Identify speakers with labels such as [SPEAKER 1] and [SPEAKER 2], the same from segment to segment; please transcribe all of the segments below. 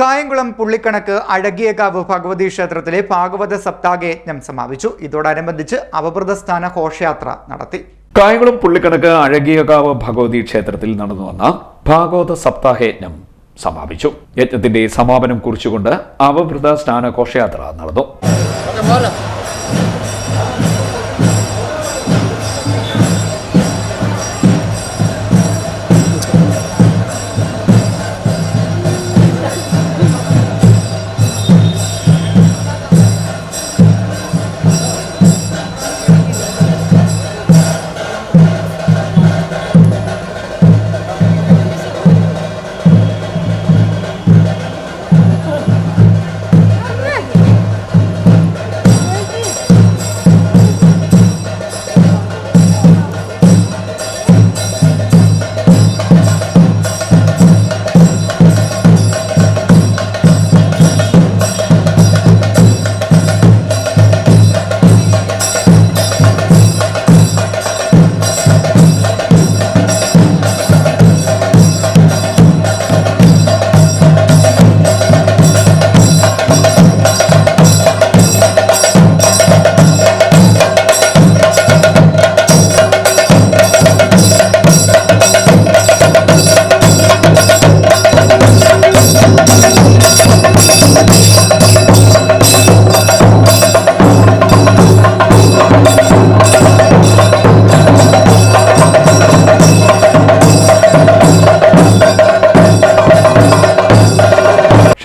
[SPEAKER 1] കായംകുളം പുള്ളിക്കണക്ക് അഴകിയകാവ് ഭഗവതി ക്ഷേത്രത്തിലെ ഭാഗവത സപ്താഹയജ്ഞം സമാപിച്ചു. ഇതോടനുബന്ധിച്ച് അവഭൃതസ്ഥാന ഘോഷയാത്ര നടത്തി.
[SPEAKER 2] കായംകുളം പുള്ളിക്കണക്ക് അഴകിയകാവ് ഭഗവതി ക്ഷേത്രത്തിൽ നടന്നു വന്ന ഭാഗവത സപ്താഹയജ്ഞം സമാപിച്ചു. യജ്ഞത്തിന്റെ സമാപനം കുറിച്ചുകൊണ്ട് അവഭൃത സ്നാന ഘോഷയാത്ര നടന്നു.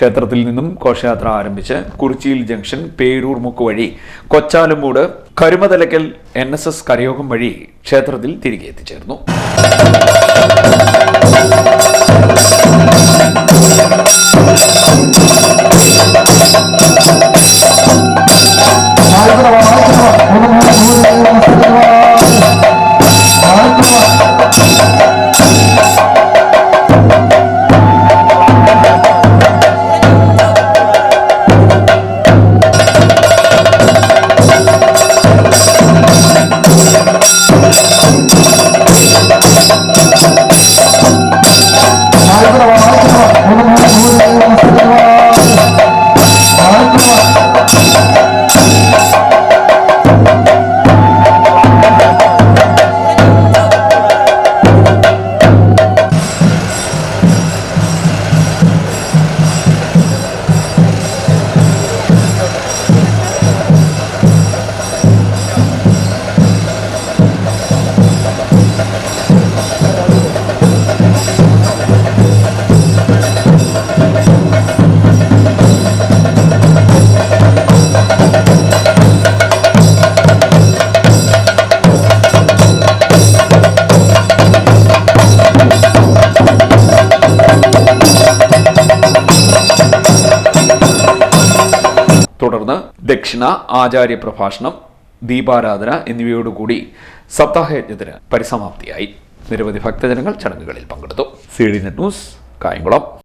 [SPEAKER 2] ക്ഷേത്രത്തിൽ നിന്നും ഘോഷയാത്ര ആരംഭിച്ച് കുറിച്ചിയിൽ ജംഗ്ഷൻ പേരൂർ മുക്ക് വഴി Kochalumoodu Karumathalakkal N S S കരയോഗം വഴി ക്ഷേത്രത്തിൽ തിരികെ എത്തിച്ചേർന്നു. തുടർന്ന് ദക്ഷിണ ആചാര്യ പ്രഭാഷണം ദീപാരാധന എന്നിവയോടുകൂടി സപ്താഹയജ്ഞത്തിന് പരിസമാപ്തിയായി. നിരവധി ഭക്തജനങ്ങൾ ചടങ്ങുകളിൽ പങ്കെടുത്തു. C D news Kayamkulam.